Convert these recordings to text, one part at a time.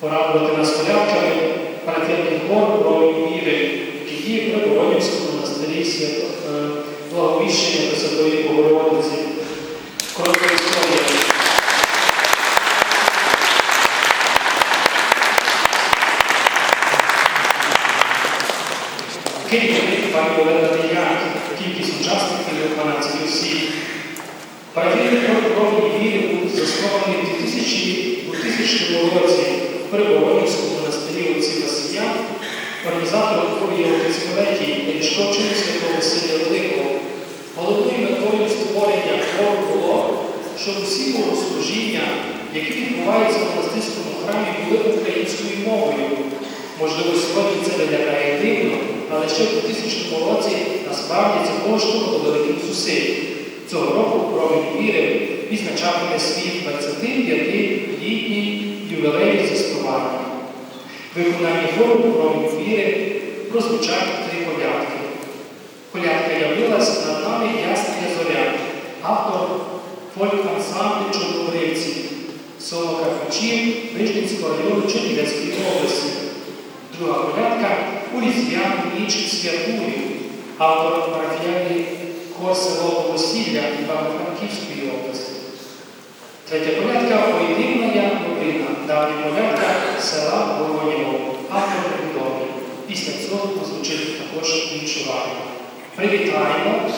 порадувати нас колядками парафіальний хор про віри, діє при Воронівському монастирі е, благовіщення Пресвятої Богородиці. Коротка історія. Керівник пані Олена Деяк, кількість учасників 12 осіб. Парафійний правоохоронні віри був заснований у 2000 у 2000 році в Переборонівському монастирі отці Василя, організатором хворі отець Великий, Рішковчини святого Василя Великого. Головною метою створення хвору було, щоб усі богослужіння, які відбуваються в монастирському храмі, були українською мовою. Можливо, сьогодні це виглядає дивно, але ще в 2000 році насправді це коштувало великих зусиль. Цього року промінь віри відзначатиме свій 25-літній ювілей заснування. Виконання хору промінь віри прозвучать три колядки. Колядка явилась над нами ясна зоря, автор фольк-ансамблю Чорнобривці, село Карпачів Вижницького району Чернівецької області. Друга колядка у різдвяну ніч святую, автор парафіальний хор село Новосілля Івано-Франківської області. Третя колядка Поєдинна новина, давня колядка села Вороніво, автор відомий. Після цього позвучить також вінчування. Привітаємо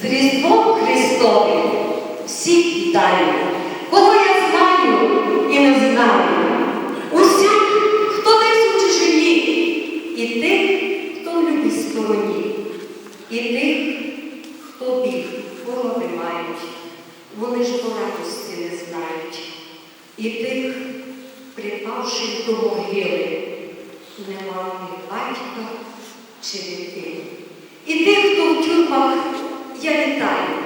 З Різдвом Христовим. Всіх вітаю, кого я знаю і не знаю. Усіх, хто десь у чужині, і тих, хто в любій стороні, і тих, хто біг, хвороби мають, вони ж по радості не знають, і тих, припавши до могили, не мав ні батька чи дитини. І тих, хто в тюрмах я вітаю,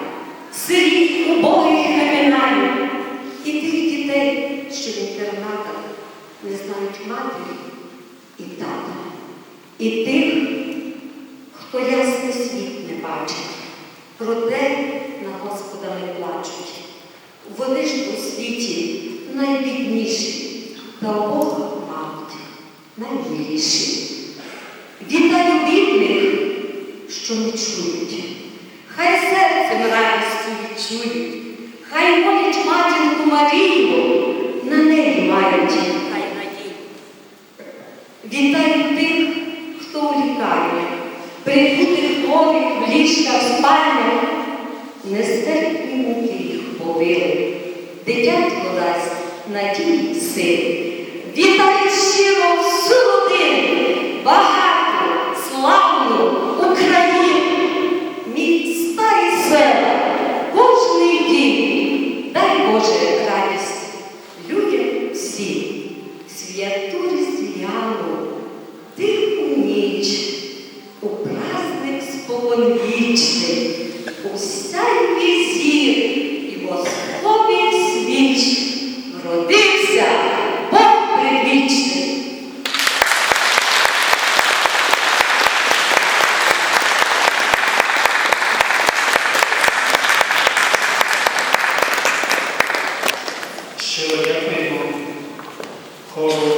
сиріт убогих не минаю, і тих дітей, що в інтернатах не знають матері і тата, і тих, хто ясний світ не бачить, проте на Господа не плачуть. Вони ж у світі найбідніші, та Бога, мабуть, наймиліші. Вітаю бідних, що не чують хай серцем радістю відчують, хай молять матінку Марію, на неї мають хай надій. Вітаю тих, хто у лікарні, прикутих хворих в ліжках спальнях, нестерпні муки їх повили, дитятко дасть надії сили. Вітаю щиро всю родину. Огонь вічний, усякий зір і восхові свіч родився Бог привічний. Щиро дякуємо хору